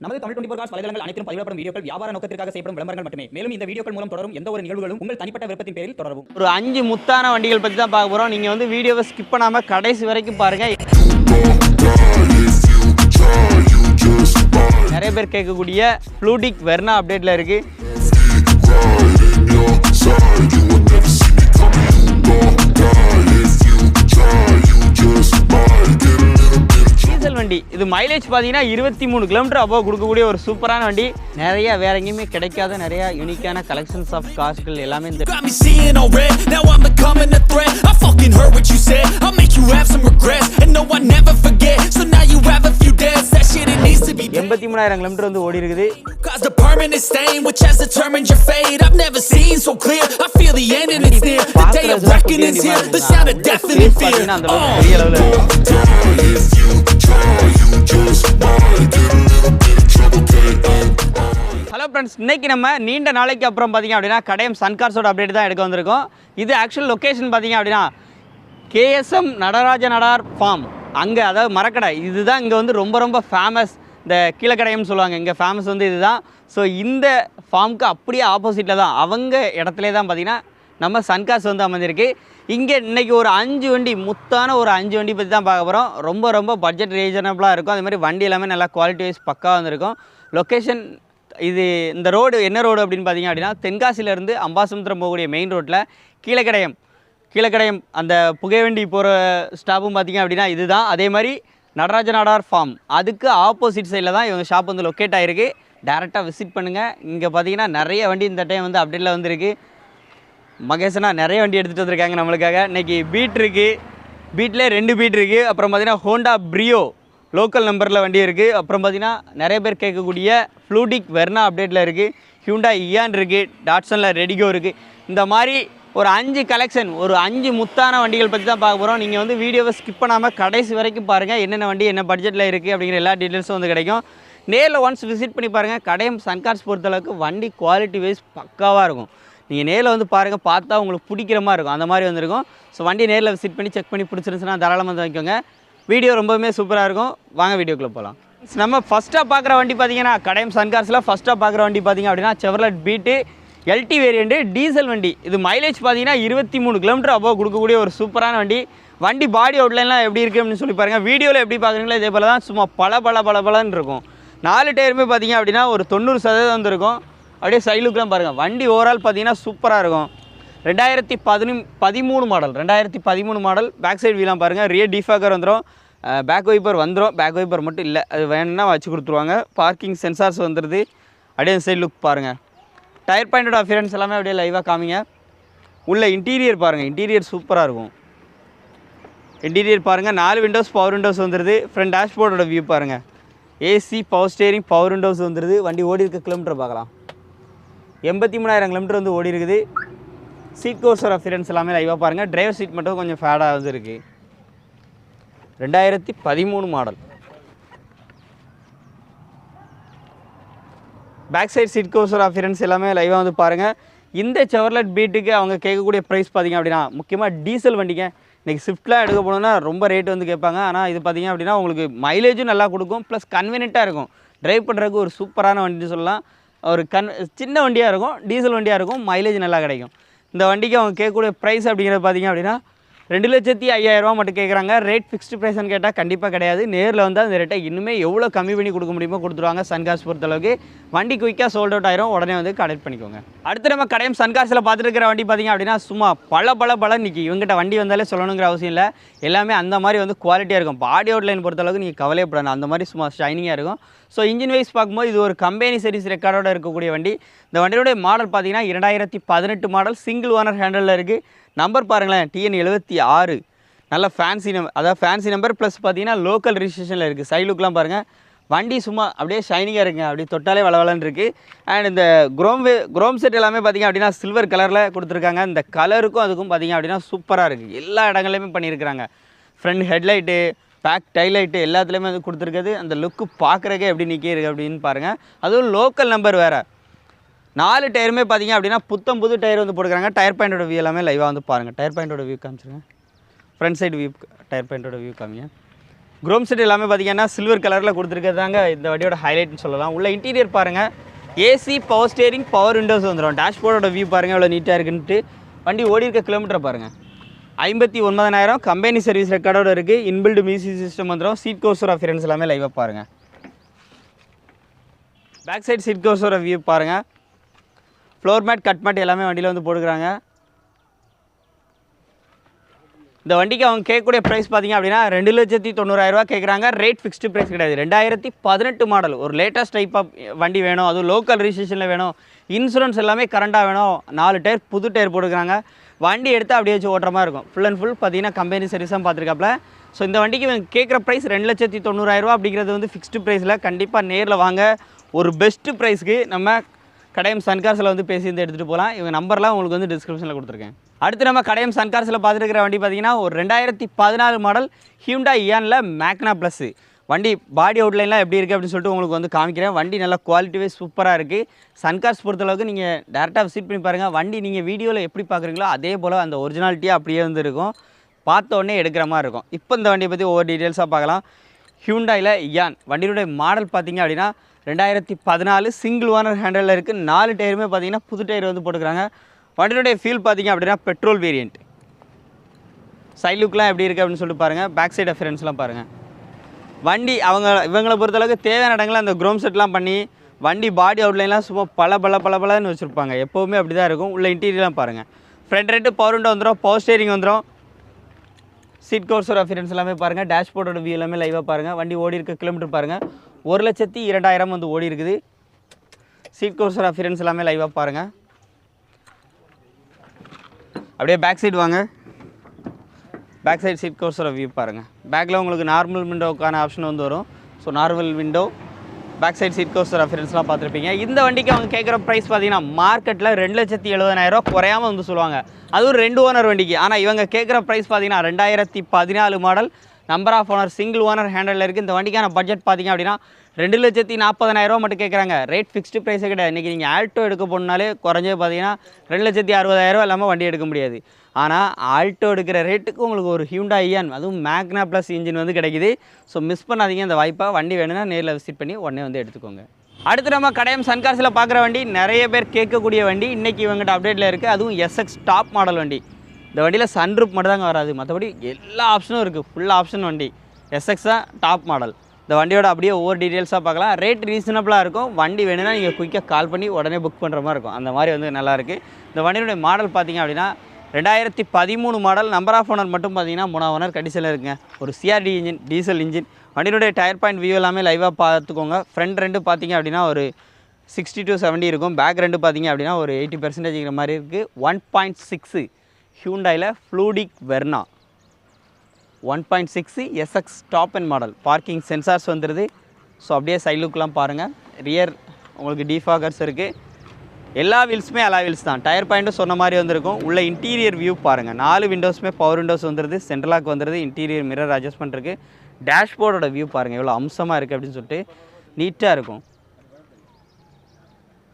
நமது Tamil twenty cos வலைதளங்கள் அனைத்தும் பதிவிடப்படும் வீடியோக்கள் வியாபார நோக்கத்திற்காக செய்யப்படும் விளம்பரங்கள் மட்டுமே. மேலும் இந்த வீடியோக்கள் மூலம் தொடரும் எந்த ஒரு நிகழ்வுகளும் உங்கள் தனிப்பட்ட விருப்பத்தின் பேரில் தொடரும் ஒரு அஞ்சு முத்தான வண்டிகள் பற்றி தான் பார்க்க போகிறோம் நீங்கள் வந்து வீடியோவை ஸ்கிப் பண்ணாமல் கடைசி வரைக்கும் பாருங்கள் நிறைய பேர் கேட்கக்கூடிய ஃப்ளூடிக் வெர்னா அப்டேட்டில் இருக்குது இது மைலேஜ் பார்த்தீங்கன்னா இருபத்தி மூணு கிலோமீட்டர் அபோவ் கொடுக்கக்கூடிய ஒரு சூப்பரான வண்டி நிறைய வேற எங்கேயுமே கிடைக்காத நிறைய யூனிக்கான கலெக்ஷன்ஸ் ஆஃப் காஸ்ட்கள் எல்லாமே இந்த எண்பத்தி மூணாயிரம் கிலோமீட்டர் வந்து ஓடி இருக்குது Oh. பெரிய அளவில் ஹலோ ஃப்ரெண்ட்ஸ் இன்றைக்கி நம்ம நீண்ட நாளைக்கு அப்புறம் பார்த்தீங்க அப்படின்னா கடையம் சன்கார்ஸோட அப்டேட் தான் எடுக்க வந்திருக்கோம். இது ஆக்சுவல் லொக்கேஷன் பார்த்திங்க அப்படின்னா கேஎஸ்எம் நடராஜ நடார் ஃபார்ம் அங்கே அதாவது மரக்கடை. இதுதான் இங்கே வந்து ரொம்ப ரொம்ப ஃபேமஸ் இந்த கீழக்கடையம்னு சொல்லுவாங்க. இங்கே ஃபேமஸ் வந்து இதுதான். ஸோ இந்த ஃபார்முக்கு அப்படியே ஆப்போசிட்டில் தான். அவங்க இடத்துல தான் பார்த்தீங்கன்னா நம்ம சன்காஸ் வந்து அமைஞ்சிருக்கு இங்கே இன்னைக்கு ஒரு அஞ்சு வண்டி முத்தான ஒரு அஞ்சு வண்டி பற்றி தான் பார்க்க போகிறோம் ரொம்ப ரொம்ப பட்ஜெட் ரீசனபிளாக இருக்கும். அதே மாதிரி வண்டி எல்லாமே நல்லா குவாலிட்டி வைஸ் பக்காக வந்திருக்கும். லொக்கேஷன் இது இந்த ரோடு என்ன ரோடு அப்படின்னு பார்த்தீங்க அப்படின்னா தென்காசியிலேருந்து அம்பாசமுத்திரம் போகக்கூடிய மெயின் ரோட்டில் கீழக்கடையம். கீழக்கடையம் அந்த புகைவண்டி போகிற ஸ்டாப்பும் பார்த்தீங்க அப்படின்னா இதுதான். அதே மாதிரி நடராஜ நாடார் ஃபார்ம் அதுக்கு ஆப்போசிட் சைடில் தான் இவங்க ஷாப் வந்து லொக்கேட் ஆகிருக்கு டேரெக்டாக விசிட் பண்ணுங்கள் இங்கே பார்த்தீங்கன்னா நிறைய வண்டி இந்த டைம் வந்து அப்டேட்டில் வந்துருக்கு. மகேசனா நிறைய வண்டி எடுத்துகிட்டு வந்திருக்காங்க நம்மளுக்காக. இன்றைக்கி பீட் இருக்குது பீட்லேயே ரெண்டு பீட் இருக்குது அப்புறம் பார்த்திங்கன்னா ஹோண்டா ப்ரியோ லோக்கல் நம்பரில் வண்டி இருக்குது அப்புறம் பார்த்திங்கன்னா நிறைய பேர் கேட்கக்கூடிய ஃப்ளூடிக் வெர்னா அப்டேட்டில் இருக்குது ஹியூண்டா இயான் இருக்குது டாட்சனில் ரெடிகோ இருக்குது இந்த மாதிரி ஒரு அஞ்சு கலெக்ஷன் ஒரு அஞ்சு முத்தான வண்டிகள் பற்றி தான் பார்க்க போகிறோம் நீங்கள் வந்து வீடியோவை ஸ்கிப் பண்ணாமல் கடைசி வரைக்கும் பாருங்கள் என்னென்ன வண்டி என்ன பட்ஜெட்டில் இருக்குது அப்படிங்கிற எல்லா டீட்டெயில்ஸும் வந்து கிடைக்கும். நேரில் ஒன்ஸ் விசிட் பண்ணி பாருங்கள் கடையும் சன்கார்ஸ் பொறுத்தளவுக்கு வண்டி குவாலிட்டி வைஸ் பக்காவாக இருக்கும். நீங்கள் நேரில் வந்து பாருங்கள் பார்த்தா உங்களுக்கு பிடிக்கிற மாதிரி இருக்கும். அந்த மாதிரி வந்திருக்கும். ஸோ வண்டி நேரில் விசிட் பண்ணி செக் பண்ணி பிடிச்சிருந்துச்சுன்னா தாராளமாக வந்து வாங்கிக்கோங்க. வீடியோ ரொம்பவுமே சூப்பராக இருக்கும். வாங்க வீடியோக்குள்ளே போகலாம் நம்ம ஃபஸ்ட்டாக பார்க்குற வண்டி பார்த்தீங்கன்னா கடையம் சன்கார்ஸில் ஃபஸ்ட்டாக பார்க்குற வண்டி பார்த்தீங்க அப்படின்னா Chevrolet beat LT variant diesel வண்டி. இது மைலேஜ் பார்த்தீங்கன்னா இருபத்தி மூணு கிலோமீட்டர் அபோவ் கொடுக்கக்கூடிய ஒரு சூப்பரான வண்டி. வண்டி பாடி அவுட்லைன்லாம் எப்படி இருக்குது அப்படின்னு சொல்லி பாருங்கள் வீடியோவில் எப்படி பார்க்குறீங்களோ இதே போல் தான் சும்மா பல பல பல பலன்னு இருக்கும். நாலு டயருமே பார்த்தீங்க அப்படின்னா ஒரு தொண்ணூறு சதவீதம் வந்துருக்கும். அப்படியே சைலுக்குலாம் பாருங்கள் வண்டி ஓவரால் பார்த்தீங்கன்னா சூப்பராக இருக்கும். ரெண்டாயிரத்தி பதினி பதிமூணு மாடல் ரெண்டாயிரத்தி பதிமூணு மாடல் பேக் சைடு வீலாம் பாருங்கள் ரியர் டிஃபாக்கர் வந்துடும் பேக் வைப்பர் வந்துடும் பேக் வைப்பர் மட்டும் இல்லை. அது வேணும்னா வச்சு கொடுத்துருவாங்க. பார்க்கிங் சென்சார்ஸ் வந்துடுது அப்படியே சைடு லுக் பாருங்கள் டயர் பாயிண்டோட அஃபியரன்ஸ் எல்லாமே அப்படியே லைவாக காமிங்க. உள்ள இன்டீரியர் பாருங்கள் இன்டீரியர் சூப்பராக இருக்கும். இன்டீரியர் பாருங்கள் நாலு விண்டோஸ் பவர் விண்டோஸ் வந்துடுது ஃப்ரண்ட் டேஷ்போர்டோட வியூ பாருங்கள் AC power steering power windows வந்துடுது வண்டி ஓடி இருக்க கிலோமீட்டர் பார்க்கலாம். எண்பத்தி மூணாயிரம் கிலோமீட்டர் வந்து ஓடி இருக்குது சீட் கோர்ஸர் அஃபியரன்ஸ் எல்லாமே லைவாக பாருங்கள் டிரைவர் சீட் மட்டும் கொஞ்சம் ஃபேடாக வந்து இருக்குது ரெண்டாயிரத்தி பதிமூணு model back side seat cover appearance எல்லாமே லைவாக வந்து பாருங்கள் இந்த செவர்லெட் பீட்டுக்கு அவங்க கேட்கக்கூடிய ப்ரைஸ் பார்த்தீங்க அப்படின்னா முக்கியமாக டீசல் வண்டிங்க. இன்றைக்கி ஸ்விஃப்ட்லாம் எடுக்க போனோம்னா ரொம்ப ரேட் வந்து கேட்பாங்க. ஆனால் இது பார்த்தீங்க அப்படின்னா உங்களுக்கு மைலேஜும் நல்லா கொடுக்கும். ப்ளஸ் கன்வீனியண்ட்டாக இருக்கும். ட்ரைவ் பண்ணுறதுக்கு ஒரு சூப்பரான வண்டின்னு சொல்லலாம். ஒரு கன் சின்ன வண்டியாக இருக்கும் டீசல் வண்டியாக இருக்கும் மைலேஜ் நல்லா கிடைக்கும். இந்த வண்டிக்கு அவங்க கேட்கக்கூடிய ப்ரைஸ் அப்படிங்கிறது பார்த்தீங்க அப்படின்னா ரெண்டு லட்சத்தி ஐயாயிரரூவா மட்டும் கேட்குறாங்க ரேட் ஃபிக்ஸ்டு ப்ரைஸ்னு கேட்டால் கண்டிப்பாக கிடையாது. நேரில் வந்து அந்த ரேட்டை இன்னுமே எவ்வளோ கம்மி பண்ணி கொடுக்க முடியுமோ கொடுத்துருவாங்க சன்காஸ் பொறுத்தளவுக்கு. வண்டி குயிக்காக சோல்ட் அவுட் ஆயிரும். உடனே வந்து கனெக்ட் பண்ணிக்கோங்க. அடுத்து நம்ம கடையம் சன்காஸில் பார்த்துட்டு இருக்கிற வண்டி பார்த்தீங்க அப்படின்னா சும்மா பல பல பல நிற்கி இவங்ககிட்ட வண்டி வந்தாலே சொல்லணுங்கிற அவசியம் இல்லை. எல்லாமே அந்த மாதிரி வந்து குவாலிட்டியாக இருக்கும். பாடி அவுட்லைன் பொறுத்தளவுக்கு நீங்கள் கவலையப்படணும் அந்த மாதிரி சும்மா ஷைனிங்காக இருக்கும். ஸோ இன்ஜின் வைஸ் பார்க்கும்போது இது ஒரு கம்பெனி சர்வீஸ் ரெக்கார்டோட இருக்கக்கூடிய வண்டி. இந்த வண்டியோட மாடல் பார்த்தீங்கன்னா இரண்டாயிரத்தி பதினெட்டு மாடல் சிங்கிள் ஓனர் ஹேண்டலில் இருக்குது நம்பர் பாருங்களேன் டிஎன் எழுபத்தி ஆறு. நல்ல ஃபேன்சி நம்பர் அதாவது ஃபேன்சி நம்பர் ப்ளஸ் பார்த்தீங்கன்னா லோக்கல் ரிஜிஸ்ட்ரேஷனில் இருக்குது சைட் லுக்லாம் பாருங்கள் வண்டி சும்மா அப்படியே ஷைனிங்காக இருக்குங்க. அப்படியே தொட்டாலே வளவலன்னு இருக்குது அண்ட் இந்த குரோம் வே குரோம் செட் எல்லாமே பார்த்தீங்க அப்படின்னா சில்வர் கலரில் கொடுத்துருக்காங்க. இந்த கலருக்கும் அதுக்கும் பார்த்தீங்க அப்படின்னா சூப்பராக இருக்குது எல்லா இடங்களையுமே பண்ணியிருக்கிறாங்க. ஃப்ரண்ட் ஹெட்லைட்டு பேக் டைலைட்டு எல்லாத்துலேயுமே வந்து கொடுத்துருக்குது. அந்த லுக்கு பார்க்குறக்கே எப்படி நிற்கிருக்கு அப்படின்னு பாருங்கள் அதுவும் லோக்கல் நம்பர் வேறு. நாலு டயருமே பார்த்தீங்க அப்படின்னா புத்தம் புது டயர் வந்து போட்டுக்கிறாங்க. டயர் பாயிண்டோட வியூ எல்லாமே லைவாக வந்து பாருங்கள் டயர் பாயிண்டோட வியூ காமிச்சிருங்க. ஃப்ரண்ட் சைடு வியூ டயர் பாயிண்டோட வியூ காமிங்க. குரோம் செட் எல்லாமே பார்த்தீங்கன்னா சில்வர் கலரில் கொடுத்துருக்கிறதாங்க இந்த வண்டியோட ஹைலைட்னு சொல்லலாம். உள்ள இன்டீரியர் பாருங்கள் AC power steering power windows வந்துடும் டேஷ்போர்டோட வியூ பாருங்கள் எவ்வளோ நீட்டாக இருக்குன்ட்டு. வண்டி ஓடி இருக்க கிலோமீட்டர் பாருங்கள் ஐம்பத்தி ஒன்பதாயிரம் கம்பெனி சர்வீஸ் ரெக்கார்டோட இருக்குது இன்பில்டு மியூசிக் சிஸ்டம் வந்துடும் சீட் கோர்ஸோட அஃபியரன்ஸ் எல்லாமே லைவாக பாருங்கள் பேக் சைட் சீட் கோர்ஸோட வியூ பாருங்கள் ஃப்ளோர் மேட் கட் மேட் எல்லாமே வண்டியில் வந்து போட்டுக்கிறாங்க. இந்த வண்டிக்கு அவங்க கேட்கக்கூடிய ப்ரைஸ் பார்த்தீங்க அப்படின்னா ரெண்டு லட்சத்தி தொண்ணூறாயிரரூவா கேட்குறாங்க. ரேட் ஃபிக்ஸ்டு ப்ரைஸ் கிடையாது. ரெண்டாயிரத்தி பதினெட்டு மாடல் ஒரு லேட்டஸ்ட் டைப் ஆஃப் வண்டி வேணும். அதுவும் லோக்கல் ரிஜிஸ்ட்ரேஷனில் வேணும். இன்சூரன்ஸ் எல்லாமே கரண்டாக வேணும். நாலு டயர் புது டயர் போட்டுக்கிறாங்க. வண்டி எடுத்து அப்படியே வச்சு ஓட்டுற மாதிரி இருக்கும். ஃபுல் அண்ட் ஃபுல் பார்த்திங்கன்னா கம்பெனி சர்வீஸாக பார்த்துருக்காப்புல ஸோ இந்த வண்டிக்கு இவங்க கேட்குற ப்ரைஸ் ரெண்டு லட்சத்தி தொண்ணூறாயிரரூவா அப்படிங்கிறது வந்து ஃபிக்ஸ்டு ப்ரைஸில் கண்டிப்பாக நேரில் வாங்க. ஒரு பெஸ்ட்டு ப்ரைஸ்க்கு நம்ம கடையம் சன்கார்ஸில் வந்து பேசி வந்து எடுத்துகிட்டு போகலாம். இவங்க நம்பர்லாம் உங்களுக்கு வந்து டிஸ்கிரிப்ஷனில் கொடுத்துருக்கேன். அடுத்து நம்ம கடையம் சன்கார்ஸில் பார்த்துருக்கிற வண்டி பார்த்தீங்கன்னா ஒரு ரெண்டாயிரத்தி பதினாறு மாடல் ஹியூண்டா இயானில் மேக்னா ப்ளஸ்ஸு வண்டி பாடி அவுட்லைன்லாம் எப்படி இருக்குது அப்படின்னு சொல்லிட்டு உங்களுக்கு வந்து காமிக்கிறேன். வண்டி நல்லா குவாலிட்டிவே சூப்பராக இருக்குது சன்கார்ஸ் பொறுத்தளவுக்கு நீங்கள் டேரெக்டாக விசிட் பண்ணி பாருங்கள் வண்டி நீங்கள் வீடியோவில் எப்படி பார்க்குறீங்களோ அதே போல் அந்த ஒரிஜினாலிட்டியாக அப்படியே வந்து இருக்கும். பார்த்த உடனே எடுக்கிற மாதிரி இருக்கும். இப்போ இந்த வண்டியை பற்றி ஒவ்வொரு டீட்டெயில்ஸாக பார்க்கலாம். ஹியூண்டாயில் யான் வண்டியினுடைய மாடல் பார்த்தீங்க அப்படின்னா ரெண்டாயிரத்தி பதினாலு சிங்கிள் ஓனர் ஹேண்டலில் இருக்குது நாலு டயருமே பார்த்தீங்கன்னா புது டயர் வந்து போட்டுக்கிறாங்க. வண்டியுடைய ஃபீல் பார்த்திங்க அப்படின்னா பெட்ரோல் வேரியண்ட் சைட் லுக்லாம் எப்படி இருக்குது அப்படின்னு சொல்லிட்டு பாருங்கள் பேக் சைடு அஃபரன்ஸ்லாம் பாருங்கள் வண்டி அவங்க இவங்களை பொறுத்தளவுக்கு தேவையான இடங்களில் அந்த க்ரோம் செட்லாம் பண்ணி வண்டி பாடி அவுட்லைன்லாம் சும்மா பல பல பல பலன்னு வச்சுருப்பாங்க. எப்போவுமே அப்படி தான் இருக்கும். உள்ள இன்டீரியர்லாம் பாருங்கள் ஃப்ரண்ட் ரெட்டு பவர் விண்டோ வந்துடும் பவர் ஸ்டேரிங் வந்துடும் சீட் கோர்ஸோட அஃபியரன்ஸ் எல்லாமே பாருங்கள் டேஷ்போர்டோட வியூ எல்லாமே லைவாக பாருங்கள் வண்டி ஓடி இருக்க கிலோமீட்டர் பாருங்கள் ஒரு லட்சத்தி இரண்டாயிரம் வந்து ஓடி இருக்குது. சீட் கோர்ஸோட அஃபியரன்ஸ் எல்லாமே லைவாக பாருங்கள் அப்படியே பேக் சைடு வாங்க. பேக் சைடு சீட் கோர்ஸோட வியூ பாருங்கள் பேக்கில் உங்களுக்கு நார்மல் விண்டோக்கான ஆப்ஷன் வந்து வரும். So normal window back side seat cover ரெஃபரன்ஸ்லாம் பார்த்துருப்பீங்க. இந்த வண்டிக்கு அவங்க கேட்குற ப்ரைஸ் பார்த்தீங்கன்னா மார்க்கெட்டில் ரெண்டு லட்சத்தி எழுபதாயிரம் குறையாம வந்து சொல்லுவாங்க. அதுவும் ரெண்டு ஓனர் வண்டிக்கு. ஆனால் இவங்க கேட்குற ப்ரைஸ் பார்த்தீங்கன்னா ரெண்டாயிரத்தி பதினாலு model number of owner single owner ஹேண்டலில் இருக்குது இந்த வண்டிக்கான பட்ஜெட் பார்த்தீங்க அப்படின்னா ரெண்டு லட்சத்தி நாற்பதாயிரம் மட்டும் கேட்குறாங்க. ரேட் ஃபிக்ஸ்டு ப்ரைஸே கிடையாது இன்றைக்கி நீங்கள் ஆல்டோ எடுக்க போனாலே குறைஞ்சது பார்த்தீங்கன்னா ரெண்டு லட்சத்தி அறுபதாயிரரூவா இல்லாமல் வண்டி எடுக்க முடியாது. ஆனால் ஆல்டோ எடுக்கிற ரேட்டுக்கு உங்களுக்கு ஒரு ஹியூண்டா இயான் அதுவும் மேக்னா ப்ளஸ் இன்ஜின் வந்து கிடைக்குது. ஸோ மிஸ் பண்ணாதீங்க. அந்த வாய்ப்பை வண்டி வேணும்னா நேரில் விசிட் பண்ணி உடனே வந்து எடுத்துக்கோங்க. அடுத்து நம்ம கடையம் சன்கார்ஸில் பார்க்குற வண்டி நிறைய பேர் கேட்கக்கூடிய வண்டி. இன்றைக்கி இவங்ககிட்ட அப்டேட்டில் இருக்குது அதுவும் எஸ்எக்ஸ் டாப் மாடல் வண்டி. இந்த வண்டியில் சன்ரூப் மட்டும் தாங்க வராது. மற்றபடி எல்லா ஆப்ஷனும் இருக்குது ஃபுல் ஆப்ஷன் வண்டி. எஸ்எக்ஸ் தான் டாப் மாடல் இந்த வண்டியோட அப்படியே ஒவ்வொரு டீட்டெயில்ஸாக பார்க்கலாம். ரேட் ரீசனபிளாக இருக்கும். வண்டி வேணும்னா நீங்கள் குயிக்காக கால் பண்ணி உடனே புக் பண்ணுற மாதிரி இருக்கும். அந்த மாதிரி வந்து நல்லாயிருக்கு இந்த வண்டியினுடைய மாடல் பார்த்தீங்க அப்படின்னா ரெண்டாயிரத்தி பதிமூணு மாடல் நம்பர் ஆஃப் ஓனர் மட்டும் பார்த்தீங்கன்னா மூணாவது ஓனர் கண்டிஷனில் இருக்குங்க. ஒரு சிஆர்டி இன்ஜின் டீசல் இன்ஜின் வண்டியினுடைய டயர் பாயிண்ட் வியூ எல்லாமே லைவாக பார்த்துக்கோங்க. ஃப்ரண்ட் ரெண்டு பார்த்தீங்க அப்படின்னா ஒரு சிக்ஸ்டி டு 70 இருக்கும். பேக் ரெண்டு பார்த்தீங்க அப்படின்னா ஒரு எயிட்டி பர்சன்டேஜ்ங்கிற மாதிரி இருக்குது one point six ஹியூண்டாயில் fluidic Verna one point six SX top and model parking sensors வந்துடுது ஸோ அப்படியே சைட் லுக்லாம் பாருங்கள் ரியர் உங்களுக்கு டீஃபாகர்ஸ் இருக்குது எல்லா வீல்ஸுமே எல்லா வீல்ஸ் தான். டயர் பாயிண்ட்டும் சொன்ன மாதிரி வந்திருக்கும். உள்ள இன்டீரியர் வியூ பாருங்கள் நாலு விண்டோஸுமே பவர் விண்டோஸ் வந்துடுது சென்ட்ரலாக் வந்துடுது இன்டீரியர் மிரர் அட்ஜஸ்ட்மெண்ட் இருக்குது டேஷ்போர்டோட வியூ பாருங்கள் எவ்வளோ அம்சமாக இருக்குது அப்படின்னு சொல்லிட்டு நீட்டாக இருக்கும்.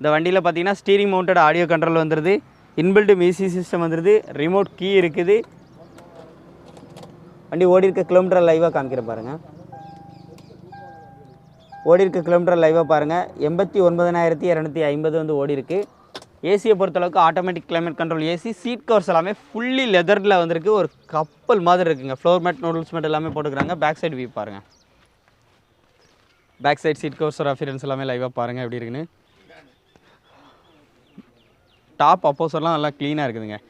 இந்த வண்டியில் பார்த்தீங்கன்னா ஸ்டீரிங் மவுண்டட் ஆடியோ கண்ட்ரோல் வந்துடுது இன்பில்டு மியூசி சிஸ்டம் வந்துடுது ரிமோட் கீ இருக்குது. வண்டி ஓடி இருக்க கிலோமீட்டர் லைவாக காமிக்கிறேன் பாருங்கள் ஓடி இருக்க கிலோமீட்டர் லைவாக பாருங்கள் எண்பத்தி ஒன்பதனாயிரத்தி இரநூத்தி ஐம்பது வந்து ஓடி இருக்கு ஏசியை பொறுத்தளவுக்கு automatic climate control AC seat covers எல்லாமே ஃபுல்லி லெதரில் வந்திருக்கு. ஒரு கப்பல் மாதிரி இருக்குங்க. ஃப்ளோர் மேட் நூடுல்ஸ் மேட் எல்லாமே போட்டுக்கிறாங்க. பேக் சைடு வியூ பாருங்கள் back side seat covers appearance எல்லாமே லைவாக பாருங்கள் எப்படி இருக்குன்னு. டாப் அப்போசர்லாம் நல்லா க்ளீனாக இருக்குதுங்க.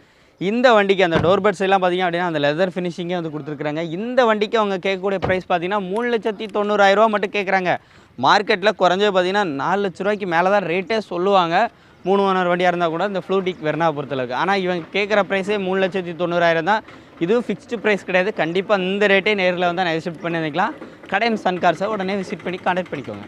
இந்த வண்டிக்கு அந்த டோர் பெட்ஸ் எல்லாம் பார்த்தீங்க அப்படின்னா அந்த லெதர் ஃபினிஷிங்கே வந்து கொடுத்துருக்குறாங்க. இந்த வண்டிக்கு அவங்க கேட்கக்கூடிய ப்ரைஸ் பார்த்தீங்கன்னா மூணு லட்சத்தி தொண்ணூறாயிரரூவா மட்டும் கேட்குறாங்க. மார்க்கெட்டில் குறைஞ்சது பார்த்தீங்கன்னா நாலு லட்ச ரூபாய்க்கு மேலே தான் ரேட்டே சொல்லுவாங்க. மூணு ஓனர் வண்டியாக இருந்தால் கூட இந்த ஃப்ளூடிக் வெர்னா பொறுத்தளவுக்கு. ஆனால் இவங்க கேட்குற ப்ரைஸே மூணு லட்சத்தி தொண்ணூறாயிரம் தான். இதுவும் ஃபிக்ஸ்டு ப்ரைஸ் கிடையாது. கண்டிப்பாக இந்த ரேட்டே நேரில் வந்து நான் விசிட் பண்ணி வந்துக்கலாம் கடையம் சன்கார்ஸை உடனே விசிட் பண்ணி கான்டாக்ட் பண்ணிக்கோங்க.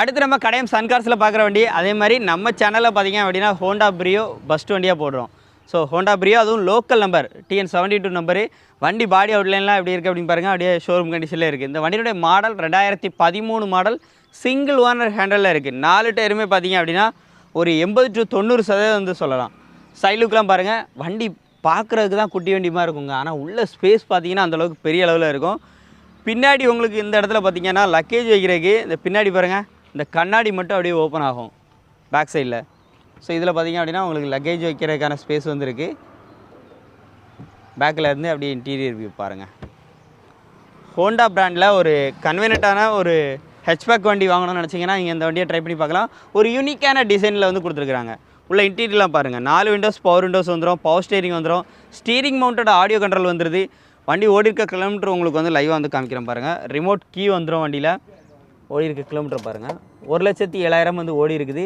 அடுத்து நம்ம கடையம் சன்கார்ஸில் பார்க்குற வண்டி. அதே மாதிரி நம்ம சேனலில் பார்த்தீங்க அப்படின்னா ஹோண்டா பிரியோ பஸ்ட் வண்டியாக போடுறோம். ஸோ ஹோண்டா பிரியோ அதுவும் local number TN seventy two number வண்டி பாடி அவுட்லைன்லாம் எப்படி இருக்குது அப்படின்னு பாருங்கள் அப்படியே ஷோரூம் கண்டிஷனில் இருக்குது இந்த வண்டியுடைய மாடல் ரெண்டாயிரத்தி பதிமூணு மாடல் சிங்கிள் ஓனர் ஹேண்டலில் இருக்குது நாலு டயருமே பார்த்தீங்க அப்படின்னா ஒரு எண்பது டு தொண்ணூறு சதவீதம் வந்து சொல்லலாம் சைலுக்கெலாம் பாருங்கள் வண்டி பார்க்குறதுக்கு தான் குட்டி வண்டி மாதிரி இருக்குங்க. ஆனால் உள்ள ஸ்பேஸ் பார்த்தீங்கன்னா அந்தளவுக்கு பெரிய அளவில் இருக்கும். பின்னாடி உங்களுக்கு இந்த இடத்துல பார்த்தீங்கன்னா லக்கேஜ் வைக்கிறதுக்கு இந்த பின்னாடி பாருங்கள் இந்த கண்ணாடி மட்டும் அப்படியே ஓப்பன் ஆகும். பேக் சைடில் ஸோ இதில் பார்த்தீங்க அப்படின்னா உங்களுக்கு லக்கேஜ் வைக்கிறதுக்கான ஸ்பேஸ் வந்துருக்கு. பேக்கில் இருந்து அப்படியே இன்டீரியர் வியூ பாருங்கள் ஹோண்டா பிராண்டில் ஒரு கன்வீனியண்ட்டான ஒரு ஹெச்பேக் வண்டி வாங்கணும்னு நினச்சிங்கன்னா நீங்கள் இந்த வண்டியை ட்ரை பண்ணி பார்க்கலாம். ஒரு யூனிக்கான டிசைனில் வந்து கொடுத்துருக்குறாங்க. உள்ள இன்டீரியர்லாம் பாருங்கள் நாலு விண்டோஸ் பவர் விண்டோஸ் வந்துடும் பவர் ஸ்டேரிங் வந்துடும் ஸ்டீரிங் மவுண்டட் ஆடியோ கண்ட்ரோல் வந்துடுது வண்டி ஓடி இருக்க கிலோமீட்டர் உங்களுக்கு வந்து லைவாக வந்து காமிக்கிறேன் பாருங்கள் ரிமோட் கீ வந்துடும் வண்டியில். ஓடி இருக்க கிலோமீட்டர் பாருங்கள் ஒரு லட்சத்தி ஏழாயிரம் வந்து ஓடி இருக்குது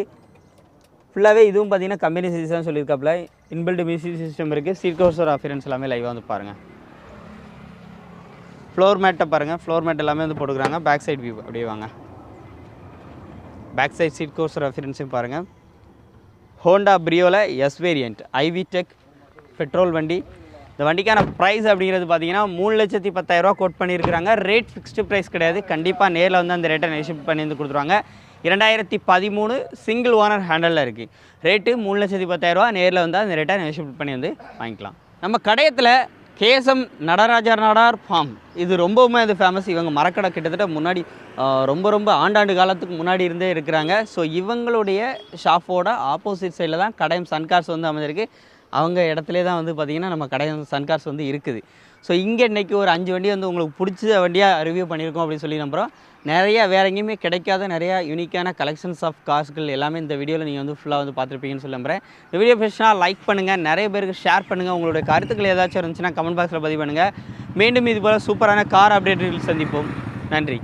ஃபுல்லாகவே இதுவும் பார்த்தீங்கன்னா கம்பெனி சைஸ் தான் சொல்லியிருக்காப்புல. இன்பில்டு மியூசிக் சிஸ்டம் இருக்குது சீட் கவர்ஸோட அஃபியரன்ஸ் எல்லாமே லைவாக வந்து பாருங்கள் ஃப்ளோர் மேட்டை பாருங்கள் ஃப்ளோர் மேட் எல்லாமே வந்து போட்டுக்கிறாங்க. பேக் சைட் வியூ அப்படியே வாங்க. பேக் சைட் சீட் கோர்ஸ் ரெஃபரன்ஸையும் பாருங்கள் Honda பிரியோவில் S variant IV tech petrol வண்டி. இந்த வண்டிக்கான ப்ரைஸ் அப்படிங்கிறது பார்த்தீங்கன்னா மூணு லட்சத்தி பத்தாயிரரூவா கோட் பண்ணியிருக்கிறாங்க. ரேட் ஃபிக்ஸ்டு ப்ரைஸ் கிடையாது. கண்டிப்பாக நேரில் வந்து அந்த ரேட்டை நெஷிப் பண்ணி வந்து கொடுத்துருவாங்க. இரண்டாயிரத்தி பதிமூணு சிங்கிள் ஓனர் ஹேண்டலில் இருக்குது ரேட்டு மூணு லட்சத்தி பத்தாயிரரூவா நேரில் வந்தால் அந்த ரேட்டை நெஷிப் பண்ணி வந்து வாங்கிக்கலாம். நம்ம கடையத்தில் கேஎஸ்எம் நடராஜர் நாடார் ஃபார்ம் இது ரொம்பவுமே அது ஃபேமஸ் இவங்க மரக்கடை கிட்டத்தட்ட முன்னாடி ரொம்ப ரொம்ப ஆண்டாண்டு காலத்துக்கு முன்னாடி இருந்தே இருக்கிறாங்க. ஸோ இவங்களுடைய ஷாப்போட ஆப்போசிட் சைடில் தான் கடையம் சன்கார்ஸ் வந்து அமைஞ்சிருக்கு. அவங்க இடத்துல தான் வந்து பார்த்திங்கன்னா நம்ம கடை சன்கார்ஸ் வந்து இருக்குது. ஸோ இங்கே இன்றைக்கி ஒரு அஞ்சு வண்டி வந்து உங்களுக்கு பிடிச்ச வண்டியாக ரிவ்யூ பண்ணியிருக்கோம் அப்படின்னு சொல்லி நம்புகிறோம் நிறையா வேறு எங்கேயுமே கிடைக்காத நிறையா யூனிக்கான கலெக்ஷன்ஸ் ஆஃப் காசுகள் எல்லாமே இந்த வீடியோவில் நீங்கள் வந்து ஃபுல்லாக வந்து பார்த்துருப்பீங்கன்னு சொல்லி நம்புகிறேன் இந்த வீடியோ பிடிச்சினா லைக் பண்ணுங்கள் நிறைய பேருக்கு ஷேர் பண்ணுங்கள் உங்களுடைய கருத்துக்கள் ஏதாச்சும் இருந்துச்சுன்னா கமெண்ட் பாக்ஸில் பதிவு பண்ணுங்கள் மீண்டும் இது போல் சூப்பரான கார் அப்டேட்டுகள் சந்திப்போம். நன்றி.